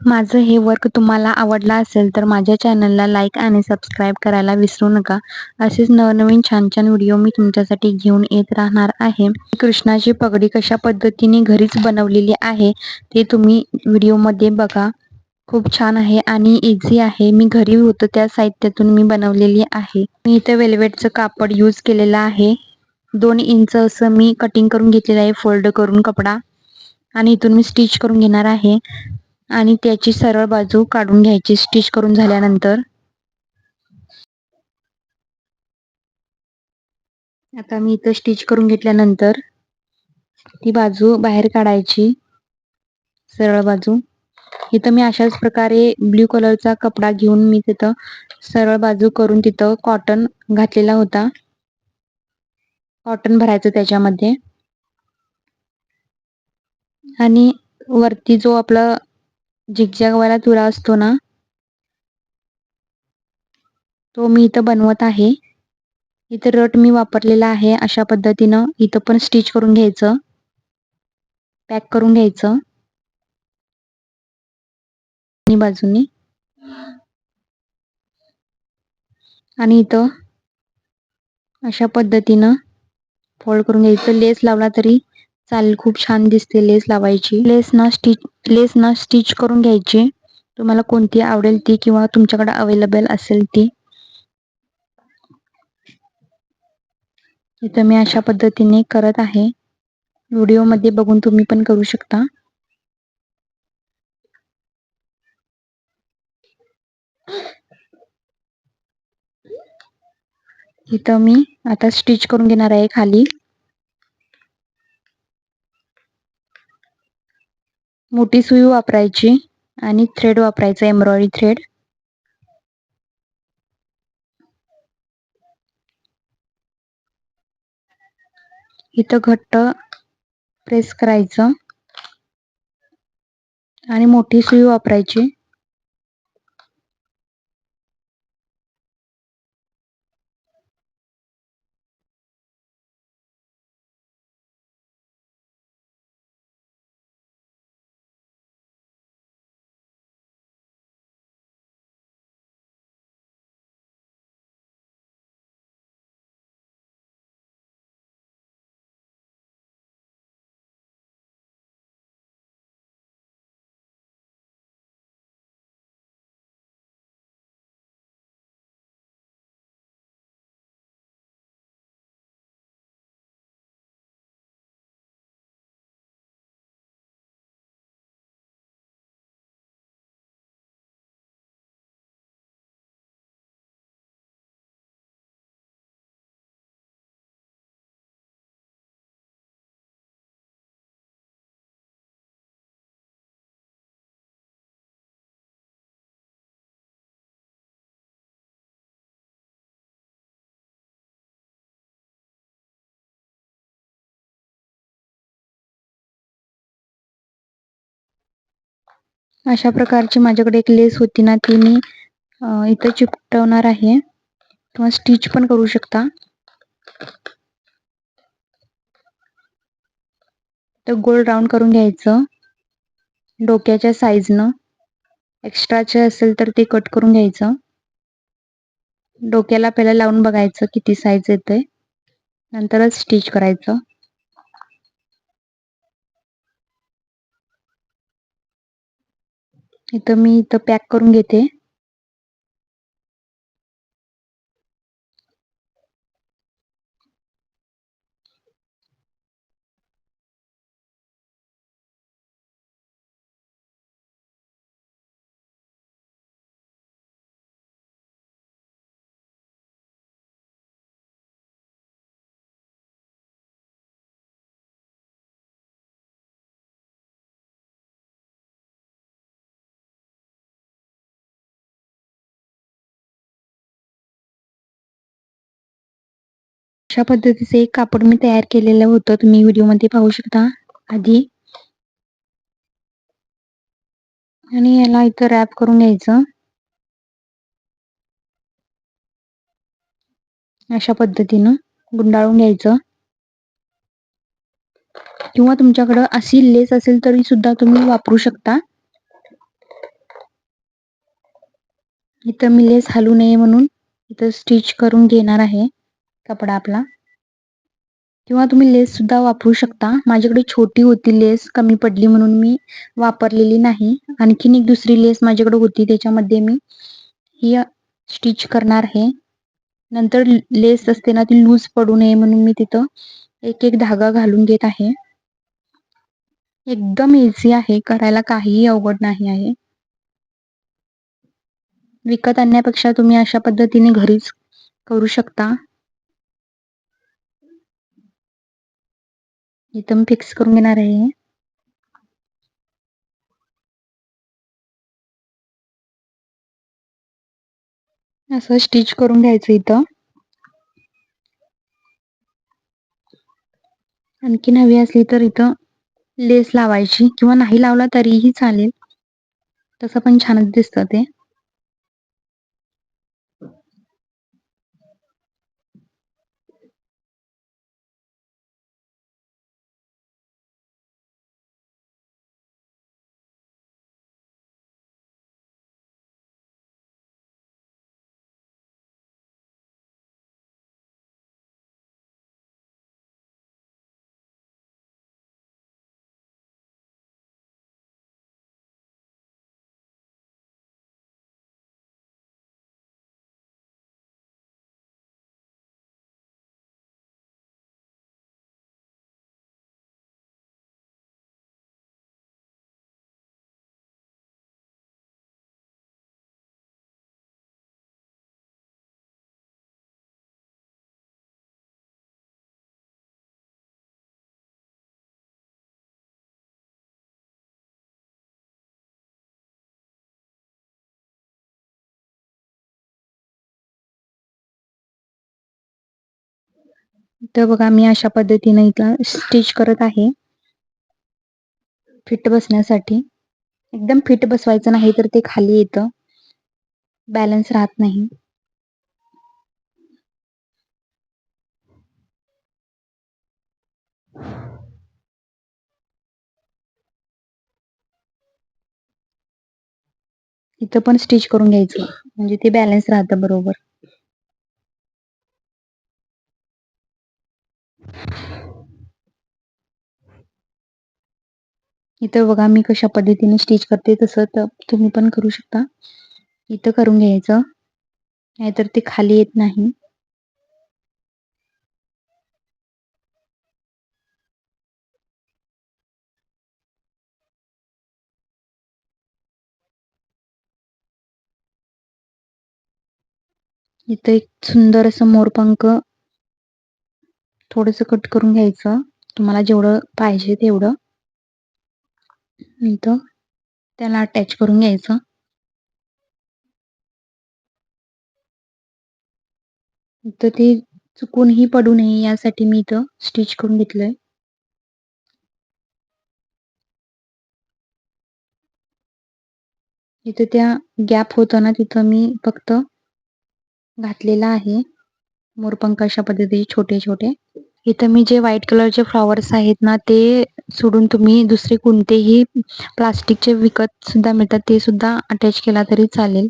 माझं हे वर्क तुम्हाला आवडला असेल तर माझ्या चॅनलला लाईक आणि सबस्क्राईब करायला विसरू नका. असेच नवनवीन छान छान व्हिडिओ मी तुमच्यासाठी घेऊन येत राहणार आहे. कृष्णाची पगडी कशा पद्धतीने घरीच बनवलेली आहे ते तुम्ही व्हिडिओमध्ये बघा. खूप छान आहे आणि इझी आहे. मी घरी होतो त्या साहित्यातून मी बनवलेली आहे. मी इथं वेल्वेटचं कापड यूज केलेलं आहे. दोन इंच असं मी कटिंग करून घेतलेलं आहे फोल्ड करून कपडा. आणि इथून मी स्टिच करून घेणार आहे. आणि त्याची सरळ बाजू काढून घ्यायची स्टिच करून झाल्यानंतर. आता मी इथं स्टिच करून घेतल्यानंतर ती बाजू बाहेर काढायची सरळ बाजू. इथं मी अशाच प्रकारे ब्ल्यू कलरचा कपडा घेऊन मी तिथं सरळ बाजू करून तिथं कॉटन घातलेला होता. कॉटन भरायचं त्याच्यामध्ये. आणि वरती जो आपला झिगझॅगवाला तुरा असतो ना? तो मी इथं बनवत आहे. इथं रट मी वापरलेला आहे. अशा पद्धतीनं इथं पण स्टिच करून घ्यायचं. पॅक करून घ्यायचं. बाजूनी. आणि इथं अशा पद्धतीनं फोल्ड करून घ्यायचं. लेस लावला तरी चालेल खूप छान दिसते लेस लावायची. लेस ना स्टिच लेस ना स्टिच करून घ्यायची. तुम्हाला कोणती आवडेल ती किंवा तुमच्याकडे अवेलेबल असेल ती. इथं मी अशा पद्धतीने करत आहे. व्हिडिओमध्ये बघून तुम्ही पण करू शकता. इथं मी आता स्टिच करून घेणार आहे खाली. मोठी सुई वापरायची आणि थ्रेड वापरायचा एम्ब्रॉयडरी थ्रेड इथं घट्ट प्रेस करायचं. आणि मोठी सुई वापरायची. अशा प्रकारची माझ्याकडे एक लेस होती ना ती मी इथं चिकटवणार आहे. किंवा स्टिच पण करू शकता. तर गोल राऊंड करून घ्यायचं. डोक्याच्या साईजनं एक्स्ट्राचे असेल तर ते कट करून घ्यायचं. डोक्याला पहिला लावून बघायचं किती साईज येते नंतरच स्टिच करायचं. इथं मी इथं पॅक करून घेते. अशा पद्धतीचे एक कापड मी तयार केलेलं होतं. तुम्ही व्हिडिओमध्ये पाहू शकता आधी. आणि याला इथं रॅप करून घ्यायचं. अशा पद्धतीनं गुंडाळून घ्यायचं. किंवा तुमच्याकडं अशी लेस असेल तरी सुद्धा तुम्ही वापरू शकता. इथं मी लेस हलू नये म्हणून इथं स्टिच करून घेणार आहे. कपडा आपला. किंवा तुम्ही लेस सुद्धा वापरू शकता. माझ्याकडे छोटी होती लेस कमी पडली म्हणून मी वापरलेली नाही. आणखीन एक दुसरी लेस माझ्याकडे होती. त्याच्यामध्ये मी ही स्टिच करणार आहे. नंतर लेस असते ना ती लूज पडू नये म्हणून मी तिथं एक एक धागा घालून घेत आहे. एकदम इझी आहे. करायला काहीही अवघड नाही आहे. विकत आणण्यापेक्षा तुम्ही अशा पद्धतीने घरीच करू शकता. इथं मी फिक्स करून घेणार आहे. असं स्टिच करून घ्यायचं इथं. आणखीन हवी असली तर इथं लेस लावायची. किंवा नाही लावला तरीही चालेल. तसं पण छानच दिसतं ते. तर बघा मी अशा पद्धतीने इथं स्टिच करत आहे. फिट बसण्यासाठी. एकदम फिट बसवायचं नाही तर ते खाली येतं. बॅलन्स राहत नाही. इथं पण स्टिच करून घ्यायचं. म्हणजे ते बॅलन्स राहतं बरोबर. इथं बघा मी कशा पद्धतीने स्टिच करते तसं तर तुम्ही पण करू शकता. इथं करून घ्यायचं. नाहीतर ते खाली येत नाही. इथं एक सुंदर असं मोरपंख थोडस कट करून घ्यायचं. तुम्हाला जेवढं पाहिजे तेवढं. इथं त्याला अटॅच करून घ्यायचं. तर ते चुकूनही पडू नये यासाठी मी इथं स्टिच करून घेतलंय. इथं त्या गॅप होतं ना तिथं मी फक्त घातलेला आहे. मोरपंख अशा पद्धतीचे छोटे छोटे इथं मी जे व्हाईट कलरचे फ्लॉवर्स आहेत ना ते सोडून तुम्ही दुसरे कोणतेही प्लास्टिकचे विकत सुद्धा मिळतात ते सुद्धा अटॅच केला तरी चालेल.